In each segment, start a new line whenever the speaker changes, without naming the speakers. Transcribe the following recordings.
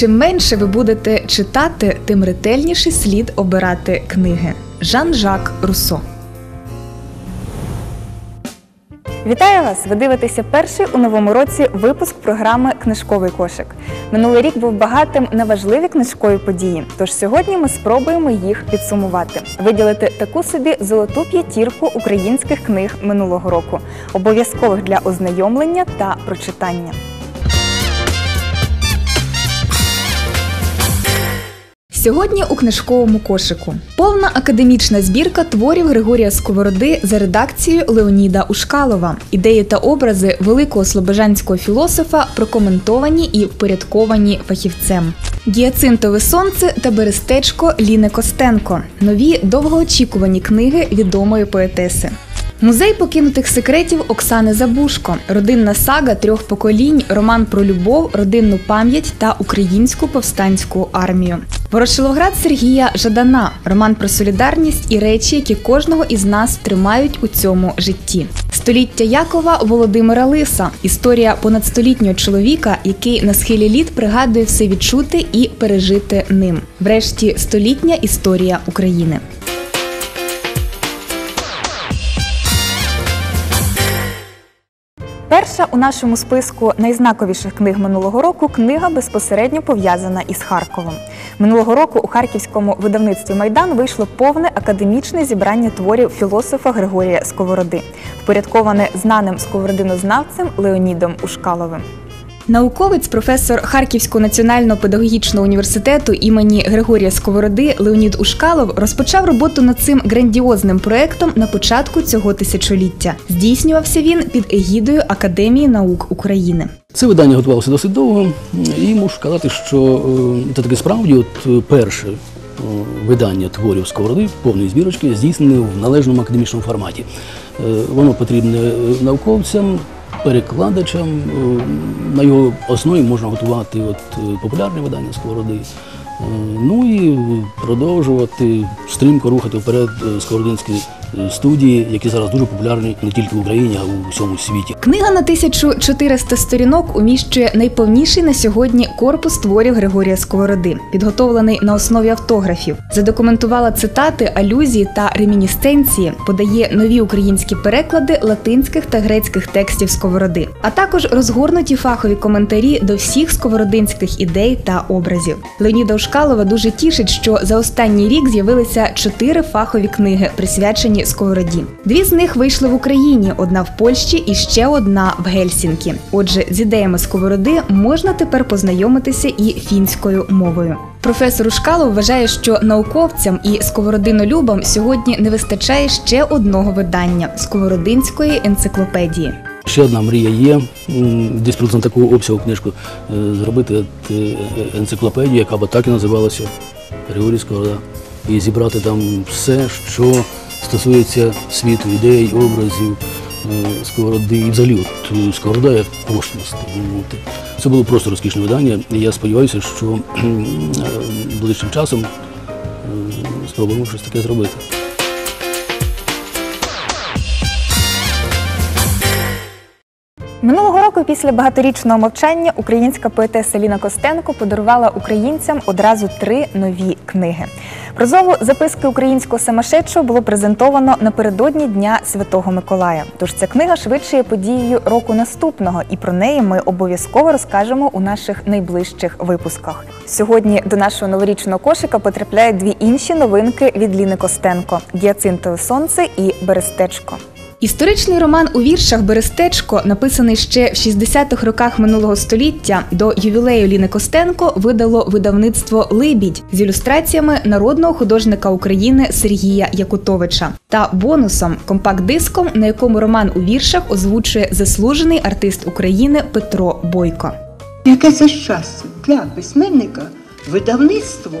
Чим менше ви будете читати, тим ретельніше слід обирати книги. Жан-Жак Руссо. Вітаю вас! Ви дивитеся перший у новому році випуск програми Книжковий кошик. Минулий рік був багатим на важливі книжкові події. Тож сьогодні ми спробуємо їх підсумувати, виділити таку собі золоту п'ятірку українських книг минулого року, обов'язкових для ознайомлення та прочитання. Сьогодні у книжковому кошику повна академічна збірка творів Григорія Сковороди за редакцією Леоніда Ушкалова. Ідеї та образи великого слобожанського філософа прокоментовані і впорядковані фахівцем. Гіацинтове сонце та берестечко Ліни Костенко нові довгоочікувані книги відомої поетеси. Музей покинутих секретів Оксани Забушко, родинна сага трьох поколінь, роман про любов, родинну пам'ять та українську повстанську армію. Ворошиловград Сергія Жадана, роман про солідарність і речі, які кожного із нас тримають у цьому житті. Століття Якова Володимира Лиса, історія понадстолітнього чоловіка, який на схилі літ пригадує все відчути і пережити ним. Врешті столітня історія України. Перша у нашому списку найзнаковіших книг минулого року книга безпосередньо пов'язана із Харковом. Минулого року у харківському видавництві Майдан вийшло повне академічне зібрання творів філософа Григорія Сковороди, впорядковане знаним сковородинознавцем Леонідом Ушкаловим. Науковець, професор Харківського національного педагогічного університету імені Григорія Сковороди Леонід Ушкалов розпочав роботу над цим грандіозним проектом на початку цього тисячоліття. Здійснювався він під егідою Академії наук України.
Це видання готувалося досить довго, і мушу сказати, що е, це таке справді от е, перше е, видання творів Сковороди, повної збірочки, здійснене в належному академічному форматі. Воно потрібне науковцям, перекладачам. На його основі можна готувати от популярне видання Сковороди. Ну і продовжувати стрімко рухати вперед сковородинські студії, які зараз дуже популярні не тільки в Україні, а й у всьому світі.
Книга на 1400 сторінок уміщує найповніший на сьогодні корпус творів Григорія Сковороди, підготовлений на основі автографів. Задокументувала цитати, алюзії та ремінісценції, подає нові українські переклади латинських та грецьких текстів Сковороди, а також розгорнуті фахові коментарі до всіх сковородинських ідей та образів. Леоніда Ушкалова дуже тішить, що за останній рік з'явилися чотири фахові книги, присвячені Сковороді. Дві з них вийшли в Україні: одна в Польщі і ще одна в Гельсінкі. Отже, з ідеями сковороди можна тепер познайомитися і фінською мовою. Професор Ушкалов вважає, що науковцям і сковородинолюбам сьогодні не вистачає ще одного видання сковородинської енциклопедії.
Ще одна мрія є десь приблизно такого обсягу книжку е, зробити е, енциклопедію, яка б так і називалася Григорій Сковорода, і зібрати там все, що стосується світу, ідей, образів, е, сковороди і взагалі от е, сковорода як космос. Це було просто розкішне видання. і Я сподіваюся, що е, ближчим часом спробуємо щось таке зробити.
Минулого року, після багаторічного мовчання, українська поетеса Ліна Костенко подарувала українцям одразу три нові книги. Прозову записки українського самошедшого було презентовано напередодні Дня Святого Миколая. Тож ця книга швидше є подією року наступного, і про неї ми обов'язково розкажемо у наших найближчих випусках. Сьогодні до нашого новорічного кошика потрапляють дві інші новинки від Ліни Костенко: Діацинтове сонце і Берестечко. Історичний роман у віршах Берестечко, написаний ще в 60-х роках минулого століття, до ювілею Ліни Костенко видало видавництво Либідь з ілюстраціями народного художника України Сергія Якутовича та бонусом компакт-диском, на якому роман у віршах озвучує заслужений артист України Петро Бойко.
Яке це щастя для письменника видавництво,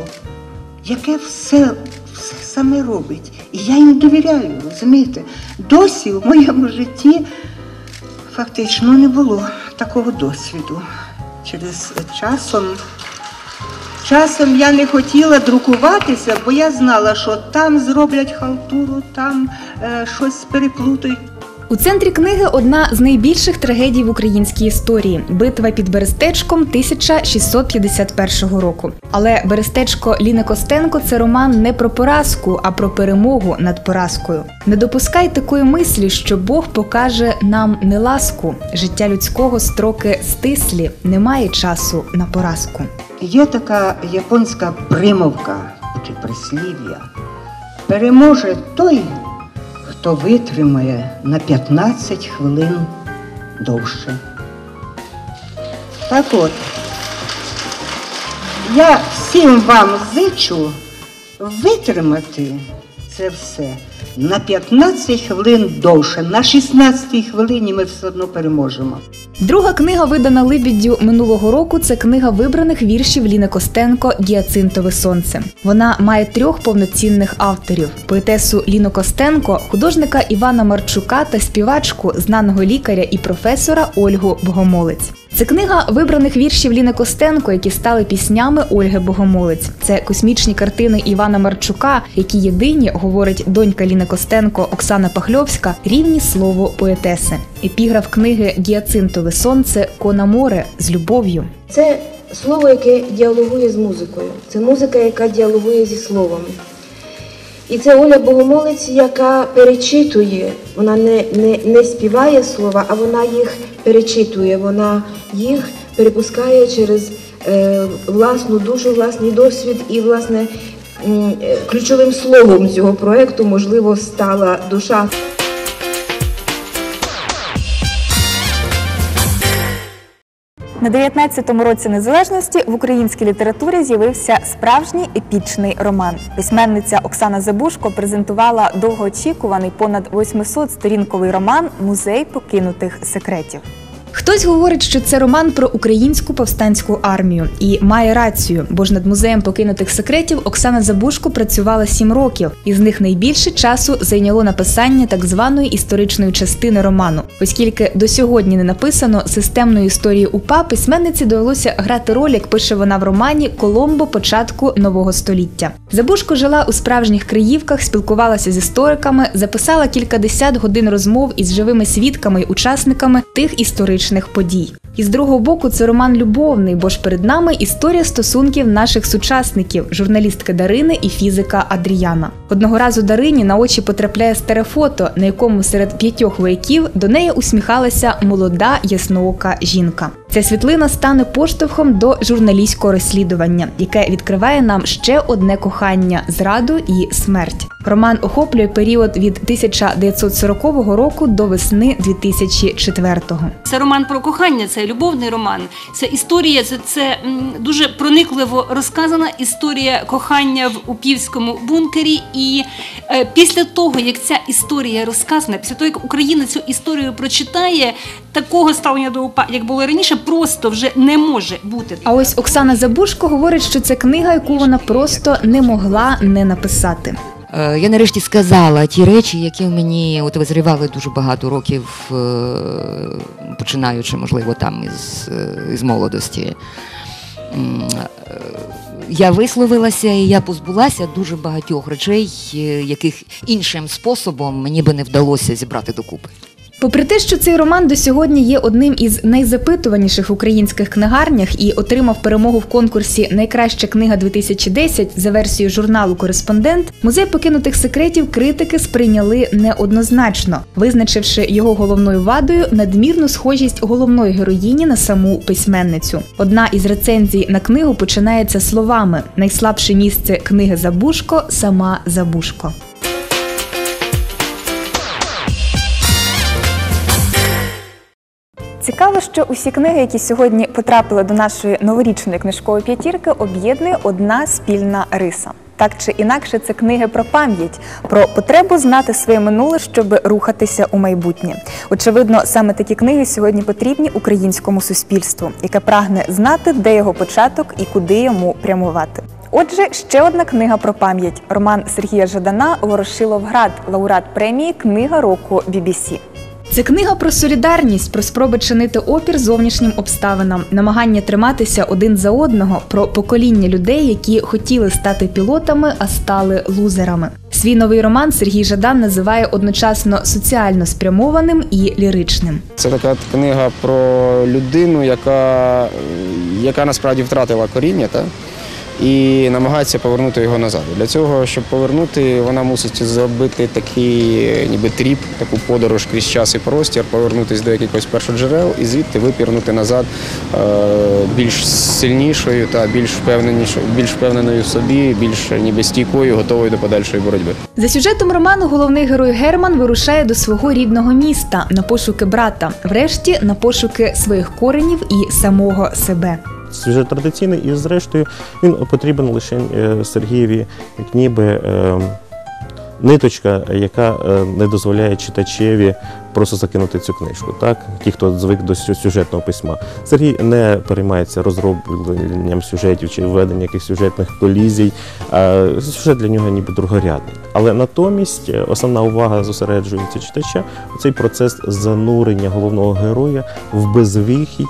яке все, все саме робить. І я їм довіряю, розумієте? Досі в моєму житті фактично не було такого досвіду. Через часом часом я не хотіла друкуватися, бо я знала, що там зроблять халтуру, там е, щось переплутають.
У центрі книги одна з найбільших трагедій в українській історії битва під Берестечком 1651 року. Але Берестечко Ліни Костенко це роман не про поразку, а про перемогу над поразкою. Не допускай такої мислі, що Бог покаже нам неласку. Життя людського строки стислі, немає часу на поразку.
Є така японська примовка чи прислів'я. Переможе той, хто витримає на 15 хвилин довше. Так от, я всім вам зичу витримати це все на 15 хвилин довше. На 16 хвилині ми все одно переможемо.
Друга книга, видана Либіддю минулого року, це книга вибраних віршів Ліни Костенко Гіацинтове сонце. Вона має трьох повноцінних авторів: поетесу Ліну Костенко, художника Івана Марчука та співачку, знаного лікаря і професора Ольгу Богомолець. Це книга вибраних віршів Ліни Костенко, які стали піснями Ольги Богомолець. Це космічні картини Івана Марчука, які єдині, говорить донька Ліни Костенко Оксана Пахльовська, рівні слово поетеси. Епіграф книги Гіацинтове сонце Кона море з любов'ю.
Це слово, яке діалогує з музикою. Це музика, яка діалогує зі словом. І це Оля Богомолець, яка перечитує, вона не, не, не співає слова, а вона їх перечитує, вона їх перепускає через е, власну душу, власний досвід і, власне, е, ключовим словом цього проекту можливо, стала душа.
На 19-му році незалежності в українській літературі з'явився справжній епічний роман. Письменниця Оксана Забушко презентувала довгоочікуваний понад 800 сторінковий роман Музей покинутих секретів. Хтось говорить, що це роман про українську повстанську армію і має рацію, бо ж над музеєм покинутих секретів Оксана Забушко працювала сім років, із них найбільше часу зайняло написання так званої історичної частини роману, оскільки до сьогодні не написано системної історії УПА, письменниці довелося грати роль, як пише вона в романі Коломбо початку нового століття. Забушко жила у справжніх Криївках, спілкувалася з істориками, записала кількадесят годин розмов із живими свідками й учасниками тих історичних подій. І з другого боку, це роман любовний, бо ж перед нами історія стосунків наших сучасників, журналістки Дарини і фізика Адріяна. Одного разу Дарині на очі потрапляє старе фото, на якому серед п'ятьох вояків до неї усміхалася молода ясноока жінка. Ця світлина стане поштовхом до журналістського розслідування, яке відкриває нам ще одне кохання зраду і смерть. Роман охоплює період від 1940 року до весни 2004-го.
Це роман про кохання, це любовний роман. Це історія, це, це дуже проникливо розказана історія кохання в упівському бункері. І е, після того, як ця історія розказана, після того, як Україна цю історію прочитає, такого ставлення до УПА, як було раніше, просто вже не може бути.
А ось Оксана Забушко говорить, що це книга, яку вона просто не могла не написати.
Е, Я нарешті сказала ті речі, які в мені от визрівали дуже багато років, е, починаючи, можливо, там із, е, із молодості. Я висловилася і я позбулася дуже багатьох речей, яких іншим способом мені би не вдалося зібрати докупи.
Попри те, що цей роман до сьогодні є одним із найзапитуваніших в українських книгарнях і отримав перемогу в конкурсі Найкраща книга 2010 за версією журналу Кореспондент, музей покинутих секретів критики сприйняли неоднозначно, визначивши його головною вадою надмірну схожість головної героїні на саму письменницю. Одна із рецензій на книгу починається словами: найслабше місце книги Забушко сама Забушко. Цікаво, що усі книги, які сьогодні потрапили до нашої новорічної книжкової п'ятірки, об'єднує одна спільна риса. Так чи інакше, це книги про пам'ять, про потребу знати своє минуле, щоб рухатися у майбутнє. Очевидно, саме такі книги сьогодні потрібні українському суспільству, яке прагне знати, де його початок і куди йому прямувати. Отже, ще одна книга про пам'ять роман Сергія Жадана Ворошиловград, лауреат премії Книга року BBC. Це книга про солідарність, про спроби чинити опір зовнішнім обставинам, намагання триматися один за одного, про покоління людей, які хотіли стати пілотами, а стали лузерами. Свій новий роман Сергій Жадан називає одночасно соціально спрямованим і ліричним.
Це така книга про людину, яка, яка насправді втратила коріння та? І намагається повернути його назад. Для цього, щоб повернути, вона мусить зробити такий ніби тріп, таку подорож крізь час і простір, повернутися до якихось першоджерел і звідти випірнути назад е, більш сильнішою та більш впевненішою, більш впевненою в собі, більш ніби стійкою, готовою до подальшої боротьби.
За сюжетом роману головний герой Герман вирушає до свого рідного міста на пошуки брата, врешті на пошуки своїх коренів і самого себе.
Сюжет традиційний, і зрештою він потрібен лише е, Сергієві, як ніби е, ниточка, яка е, не дозволяє читачеві просто закинути цю книжку. Так? Ті, хто звик до сюжетного письма. Сергій не переймається розробленням сюжетів чи введенням якихось сюжетних колізій. Сюжет для нього ніби другорядний. Але натомість основна увага зосереджується читача у цей процес занурення головного героя в безвихідь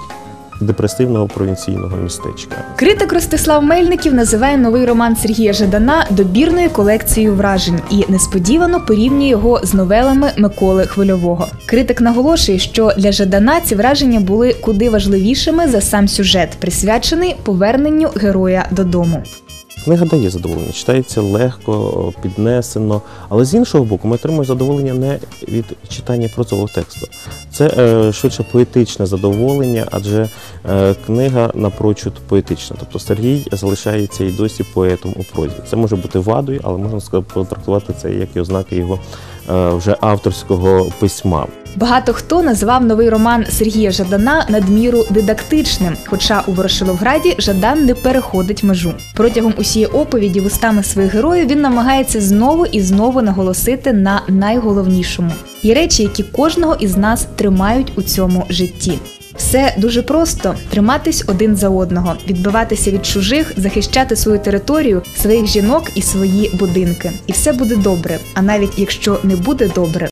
депресивного провінційного містечка.
Критик Ростислав Мельників називає новий роман Сергія Жадана добірною колекцією вражень і несподівано порівнює його з новелами Миколи Хвильового. Критик наголошує, що для Жадана ці враження були куди важливішими за сам сюжет, присвячений поверненню героя додому.
Книга дає задоволення, читається легко, піднесено, але з іншого боку, ми отримуємо задоволення не від читання прозового тексту. Це е, швидше поетичне задоволення, адже е, книга напрочуд поетична. Тобто Сергій залишається і досі поетом у прозі. Це може бути вадою, але можна сказати, потрактувати це як і ознаки його е, вже авторського письма.
Багато хто назвав новий роман Сергія Жадана надміру дидактичним, хоча у Ворошиловграді Жадан не переходить межу. Протягом усієї оповіді вустами своїх героїв він намагається знову і знову наголосити на найголовнішому. Є речі, які кожного із нас тримають у цьому житті. Все дуже просто: триматись один за одного, відбиватися від чужих, захищати свою територію, своїх жінок і свої будинки. І все буде добре. А навіть якщо не буде добре,